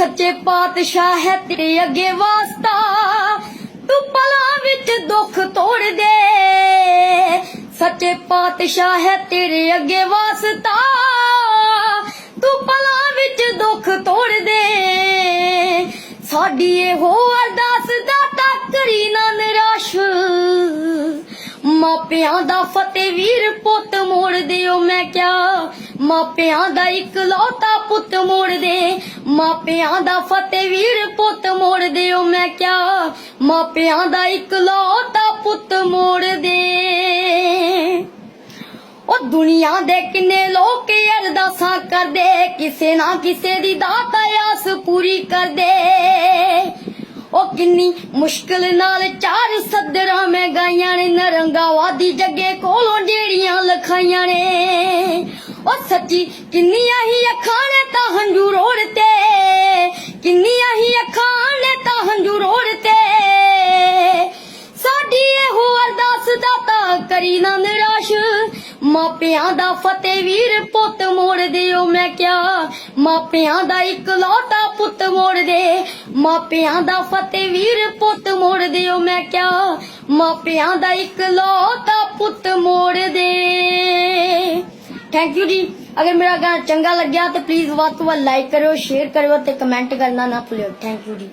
ਸੱਚੇ ਪਾਤਸ਼ਾਹ ਹੈ ਤੇਰੇ ਅੱਗੇ ਵਾਸਤਾ। ਤੂੰ ਪਲਾਂ ਵਿੱਚ ਦੁੱਖ ਤੋੜ ਦੇ। ਸੱਚੇ ਪਾਤਸ਼ਾਹ ਹੈ ਤੇਰੇ ਅੱਗੇ ਵਾਸਤਾ। ਤੂੰ ਪਲਾਂ ਵਿੱਚ ਦੁੱਖ ਤੋੜ ਦੇ। ਸਾਡੀ ਇਹੋ ਅਰਦਾਸ ਦਾਤਾ ਕਰੀ ਨਾ ਨਿਰਾਸ਼। ਮਾਪਿਆਂ ਦਾ ਫਤਿਹ ਵੀਰ ਪੁੱਤ ਮੋੜ ਦਿਓ, ਮੈਂ ਕਿਹਾ, ਮਾਪਿਆਂ ਦਾ ਇਕਲੌਤਾ ਪੁੱਤ ਮੋੜ ਦੇ। ਮਾਪਿਆਂ ਦਾ ਫਤਿਹ ਵੀਰ ਪੁੱਤ ਮੋੜ ਦਿਓ, ਮੈਂ ਕਿਹਾ ਮਾਪਿਆਂ ਦਾ ਇਕਲੌਤਾ ਪੁੱਤ ਮੋੜ ਦੇ। ਉਹ ਦੁਨੀਆ ਦੇ ਕਿੰਨੇ ਲੋਕ ਅਰਦਾਸਾਂ ਕਰਦੇ, ਕਿਸੇ ਨਾ ਕਿਸੇ ਦੀ ਦਾਤਾ ਆਸ ਪੂਰੀ ਕਰਦੇ। ਉਹ ਕਿੰਨੀ ਮੁਸ਼ਕਲ ਨਾਲ ਚਾਰ ਸੱਦਰਾਂ ਮੈਂ ਗਾਈਆਂ ਨੇ ਨਰੰਗਾਵਾਦੀ ਜੱਗੇ ਕੋਲੋਂ ਜਿਹੜੀਆਂ ਲਖਾਈਆਂ ਨੇ। ਉਹ ਸੱਚੀ ਕਿੰਨੀਆਂ ਹੀ ਅੱਖਾਂ ਕਰੀ ਨਾ ਨਿਰਾਸ਼। ਮਾਪਿਆਂ ਦਾ ਫਤਿਹ ਵੀਰ ਪੁੱਤ ਮੋੜ ਦਿਓ, ਮੈਂ ਕਿਹਾ। ਮਾਪਿਆਂ ਦਾ ਇਕਲੌਤਾ ਪੁੱਤ ਮੋੜ ਦੇ। ਮਾਪਿਆਂ ਦਾ ਫਤਿਹ ਵੀਰ ਪੁੱਤ ਮੋੜ ਦਿਓ, ਮੈਂ ਕਿਹਾ। ਮਾਪਿਆਂ ਦਾ ਇਕਲੌਤਾ ਪੁੱਤ ਮੋੜ ਦੇ। ਥੈਂਕ ਯੂ ਜੀ। ਅਗਰ ਮੇਰਾ ਗਾਣਾ ਚੰਗਾ ਲੱਗਿਆ ਤਾਂ ਪਲੀਜ਼ ਵੱਧ ਤੋਂ ਵੱਧ ਲਾਈਕ ਕਰਿਓ ਸ਼ੇਅਰ ਕਰਿਓ ਤੇ ਕਮੈਂਟ ਕਰਨਾ ਨਾ ਭੁੱਲਿਓ। ਥੈਂਕ ਯੂ ਜੀ।